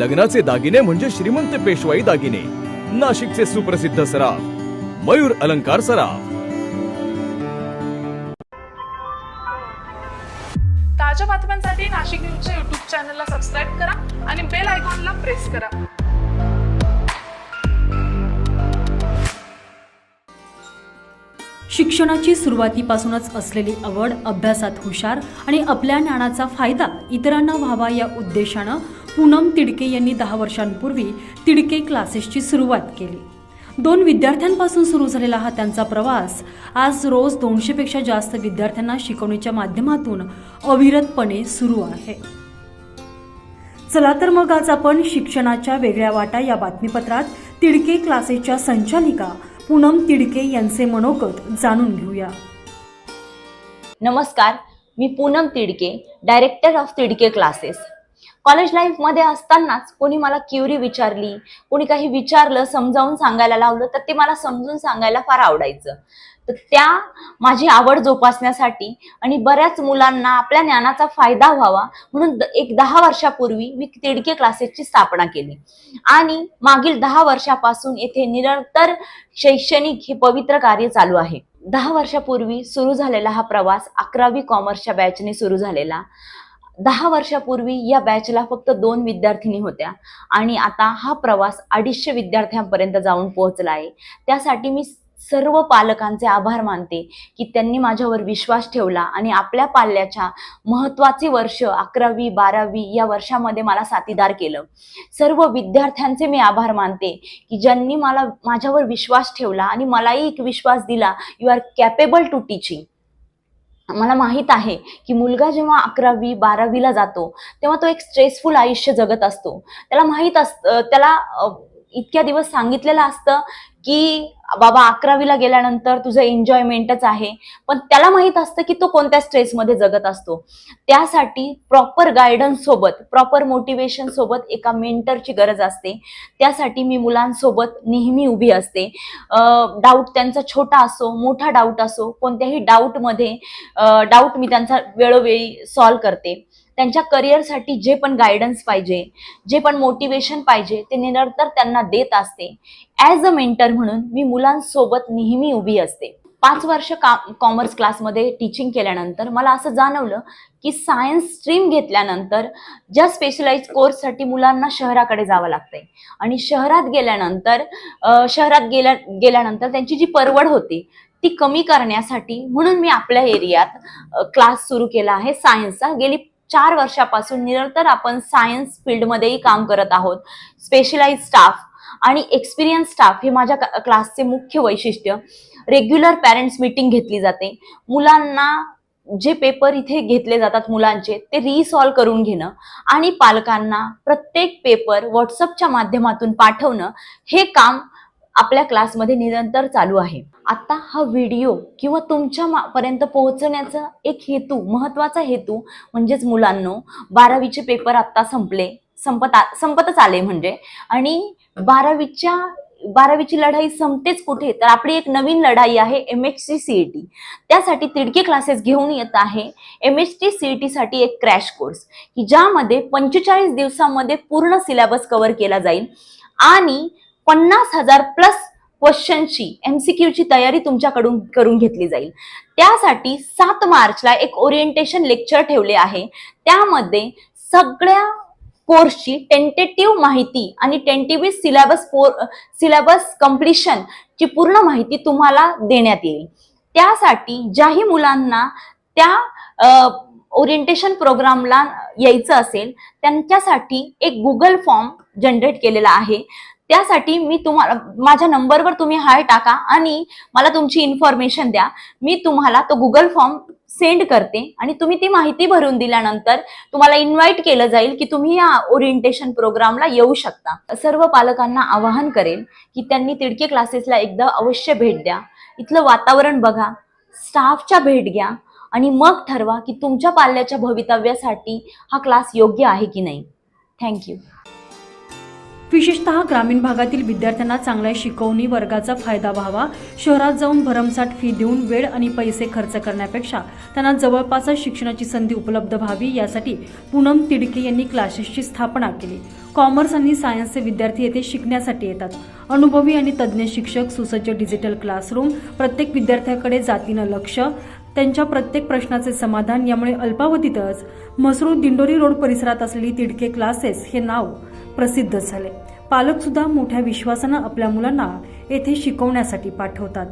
लग्नाचे दागिने म्हणजे श्रीमंत पेशवाई दागिने. नाशिकचे सुप्रसिद्ध सराफ मयूर अलंकार सराफ. ताज्या बातम्यांसाठी नाशिक न्यूजच्या युट्यूब चॅनलला सबस्क्राईब करा आणि बेल आयकॉनला प्रेस करा. शिक्षणाची सुरुवातीपासूनच असलेली आवड अभ्यासात हुशार आणि आपल्या ज्ञानाचा फायदा इतरांना व्हावा या उद्देशानं पूनम तिडके यांनी दहा वर्षांपूर्वी तिडके क्लासेसची सुरुवात केली. दोन विद्यार्थ्यांपासून सुरू झालेला हा त्यांचा प्रवास आज रोज दोनशेपेक्षा जास्त विद्यार्थ्यांना शिकवणीच्या माध्यमातून अविरतपणे सुरू आहे. चला तर मग आज आपण शिक्षणाच्या वेगळ्या वाटा या बातमीपत्रात तिडके क्लासेसच्या संचालिका पूनम तिडके यांचे मनोगत जाणून घेऊया. नमस्कार मी Poonam Tidke director of Tidke classes. College लाईफमध्ये असतानाच कोणी मला क्युरी विचारली कोणी काही विचारलं समजावून सांगायला लावलं तर ते मला समजून सांगायला फार आवडायचं. तर त्या माझी आवड जोपासण्यासाठी आणि बऱ्याच मुलांना आपल्या ज्ञानाचा फायदा व्हावा म्हणून एक दहा वर्षापूर्वी मी तिडके क्लासेसची स्थापना केली. आणि मागील दहा वर्षापासून येथे निरंतर शैक्षणिक हे पवित्र कार्य चालू आहे. दहा वर्षापूर्वी सुरू झालेला हा प्रवास अकरावी कॉमर्सच्या बॅचने सुरू झालेला. दहा वर्षापूर्वी या बॅचला फक्त दोन विद्यार्थिनी होत्या. आणि आता हा प्रवास अडीचशे विद्यार्थ्यांपर्यंत जाऊन पोहोचला आहे. त्यासाठी मी सर्व पालकांचे आभार मानते की त्यांनी माझ्यावर विश्वास ठेवला आणि आपल्या पाल्याच्या महत्त्वाचे वर्ष अकरावी बारावी या वर्षामध्ये मला साथीदार केलं. सर्व विद्यार्थ्यांचे मी आभार मानते की ज्यांनी मला माझ्यावर विश्वास ठेवला आणि मलाही एक विश्वास दिला you are capable to teaching मला माहीत आहे की मुलगा जेव्हा अकरावी बारावीला जातो तेव्हा तो एक स्ट्रेसफुल आयुष्य जगत असतो. त्याला माहीत असतं त्याला इतक्या दिवस सांगितलेलं असतं की बाबा अकरावीला गेल्यानंतर तुझं एन्जॉयमेंटच आहे. पण त्याला माहीत असतं की तो कोणत्या स्ट्रेसमध्ये जगत असतो. त्यासाठी प्रॉपर गायडन्स सोबत प्रॉपर मोटिवेशन सोबत एका मेंटरची गरज असते. त्यासाठी मी मुलांसोबत नेहमी उभी असते. डाऊट त्यांचा छोटा असो मोठा डाऊट असो कोणत्याही डाऊटमध्ये डाऊट मी त्यांचा वेळोवेळी सॉल्व्ह करते. त्यांच्या करिअरसाठी जे पण गायडन्स पाहिजे जे पण मोटिवेशन पाहिजे ते निरंतर त्यांना देत असते. ॲज अ मेंटर म्हणून मी मुलांसोबत नेहमी उभी असते. पाच वर्ष का कॉमर्स क्लासमध्ये टीचिंग केल्यानंतर मला असं जाणवलं की सायन्स स्ट्रीम घेतल्यानंतर ज्या स्पेशलाइज कोर्ससाठी मुलांना शहराकडे जावं लागतंय. आणि शहरात गेल्यानंतर शहरात गेल्या गेल्यानंतर त्यांची जी परवड होती ती कमी करण्यासाठी म्हणून मी आपल्या एरियात क्लास सुरू केला आहे सायन्सचा गेली चार वर्षापासून निरंतर आपण सायन्स फील्डमध्येही काम करत आहोत. स्पेशलाइज स्टाफ आणि एक्सपिरियन्स स्टाफ हे माझ्या क्लासचे मुख्य वैशिष्ट्य. रेग्युलर पॅरेंट्स मीटिंग घेतली जाते. मुलांना जे पेपर इथे घेतले जातात मुलांचे ते रिसॉल्व करून घेणं आणि पालकांना प्रत्येक पेपर व्हॉट्सअपच्या माध्यमातून पाठवणं हे काम आपल्या क्लासमध्ये निरंतर चालू आहे. आत्ता हा व्हिडिओ किंवा तुमच्या पर्यंत पोहोचण्याचा एक हेतू महत्त्वाचा हेतू म्हणजेच मुलांनो बारावीचे पेपर आत्ता संपले. संपत आ- संपतच आले म्हणजे. आणि बारावीच्या बारावीची लढाई संपतेच कुठे? तर आपली एक नवीन लढाई आहे एम एच सी टी त्यासाठी तिडके क्लासेस घेऊन येत आहे M H T C E साठी एक क्रॅश कोर्स की ज्यामध्ये पंचेचाळीस दिवसामध्ये पूर्ण सिलेबस कव्हर केला जाईल. आणि पन्नास हजार प्लस क्वेश्चनची एमसीक्यूची तयारी तुमच्याकडून करून घेतली जाईल. त्यासाठी सात मार्चला एक ओरिएंटेशन लेक्चर ठेवले आहे. त्यामध्ये सगळ्या कोर्सची टेंटेटिव्ह माहिती आणि टेंटिव्ह सिलेबस सिलेबस कम्प्लिशन ची पूर्ण माहिती तुम्हाला देण्यात येईल. त्यासाठी ज्याही मुलांना त्या ओरिएंटेशन प्रोग्रामला यायचं असेल त्यांच्यासाठी एक गुगल फॉर्म जनरेट केलेला आहे. त्यासाठी मी तुम्हाला माझ्या नंबरवर तुम्ही हाय टाका आणि मला तुमची इन्फॉर्मेशन द्या. मी तुम्हाला तो गुगल फॉर्म सेंड करते आणि तुम्ही ती माहिती भरून दिल्यानंतर तुम्हाला इन्व्हाइट केलं जाईल की तुम्ही या ओरिएंटेशन प्रोग्रामला येऊ शकता. सर्व पालकांना आवाहन करेल की त्यांनी तिडके क्लासेसला एकदा अवश्य भेट द्या. इथलं वातावरण बघा स्टाफच्या भेट घ्या आणि मग ठरवा की तुमच्या पाल्याच्या भवितव्यासाठी हा क्लास योग्य आहे की नाही. थँक्यू विशेषतः ग्रामीण भागातील विद्यार्थ्यांना चांगल्या शिकवणी वर्गाचा फायदा व्हावा शहरात जाऊन भरमसाठ फी देऊन वेळ आणि पैसे खर्च करण्यापेक्षा त्यांना जवळपासच शिक्षणाची संधी उपलब्ध व्हावी यासाठी पूनम तिडके यांनी क्लासेसची स्थापना केली. कॉमर्स आणि सायन्सचे विद्यार्थी येथे शिकण्यासाठी येतात. अनुभवी आणि तज्ज्ञ शिक्षक सुसज्ज डिजिटल क्लासरूम प्रत्येक विद्यार्थ्याकडे जातीनं लक्ष त्यांच्या प्रत्येक प्रश्नाचे समाधान यामुळे अल्पावधीतच म्हसरूळ दिंडोरी रोड परिसरात असलेली तिडके क्लासेस हे नाव प्रसिद्ध झाले. पालकसुद्धा मोठ्या विश्वासानं आपल्या मुलांना येथे शिकवण्यासाठी पाठवतात.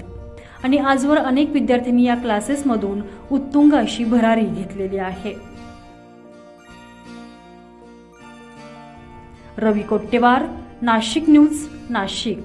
आणि आजवर अनेक विद्यार्थ्यांनी या क्लासेसमधून उत्तुंग अशी भरारी घेतलेली आहे. रवी कोट्टेवार नाशिक न्यूज नाशिक.